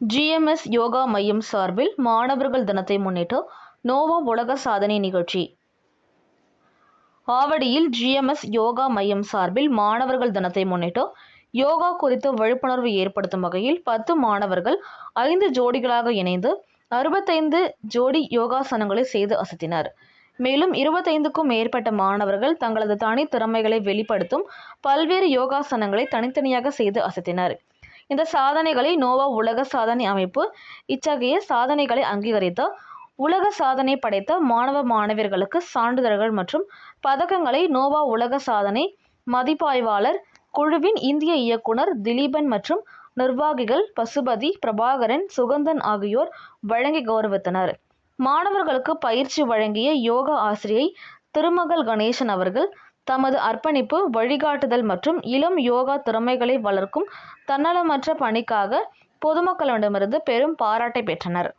GMS yoga மையம் சார்பில் மாணவர்கள் தினத்தை முன்னிட்டு நோவா உலக சாதனை நிகழ்ச்சி. ஆவடியில் ஜிஎம்எஸ் யோகா மையம் சார்பில் மாணவர்கள் தினத்தை முன்னிட்டு யோகா குறித்து விழிப்புணர்வு ஏற்படுத்தும் வகையில் பத்து மாணவர்கள் ஐந்து ஜோடிகளாக இணைந்து அறுபத்தைந்து ஜோடி யோகாசனங்களை செய்து அசத்தினர். மேலும் இருபத்தைந்துக்கும் மேற்பட்ட மாணவர்கள் தங்களது தனி திறமைகளை வெளிப்படுத்தும் பல்வேறு யோகாசனங்களை தனித்தனியாக செய்து அசத்தினர். இந்த சாதனைகளை நோவா உலக சாதனை அமைப்பு இத்தகைய சாதனைகளை அங்கீகரித்து உலக சாதனை படைத்த மாணவ மாணவியர்களுக்கு சான்றிதழ்கள் மற்றும் பதக்கங்களை நோவா உலக சாதனை மதிப்பாய்வாளர் குழுவின் இந்திய இயக்குனர் திலீபன் மற்றும் நிர்வாகிகள் பசுபதி பிரபாகரன் சுகந்தன் ஆகியோர் வழங்கி கௌரவித்தனர். மாணவர்களுக்கு பயிற்சி வழங்கிய யோகா ஆசிரியை திருமகள் கணேசன் அவர்கள் தமது அர்ப்பணிப்பு வழிகாட்டுதல் மற்றும் இளம் யோகா திறமைகளை வளர்க்கும் தன்னலமற்ற பணிக்காக பொதுமக்களிடமிருந்து பெரும் பாராட்டை பெற்றனர்.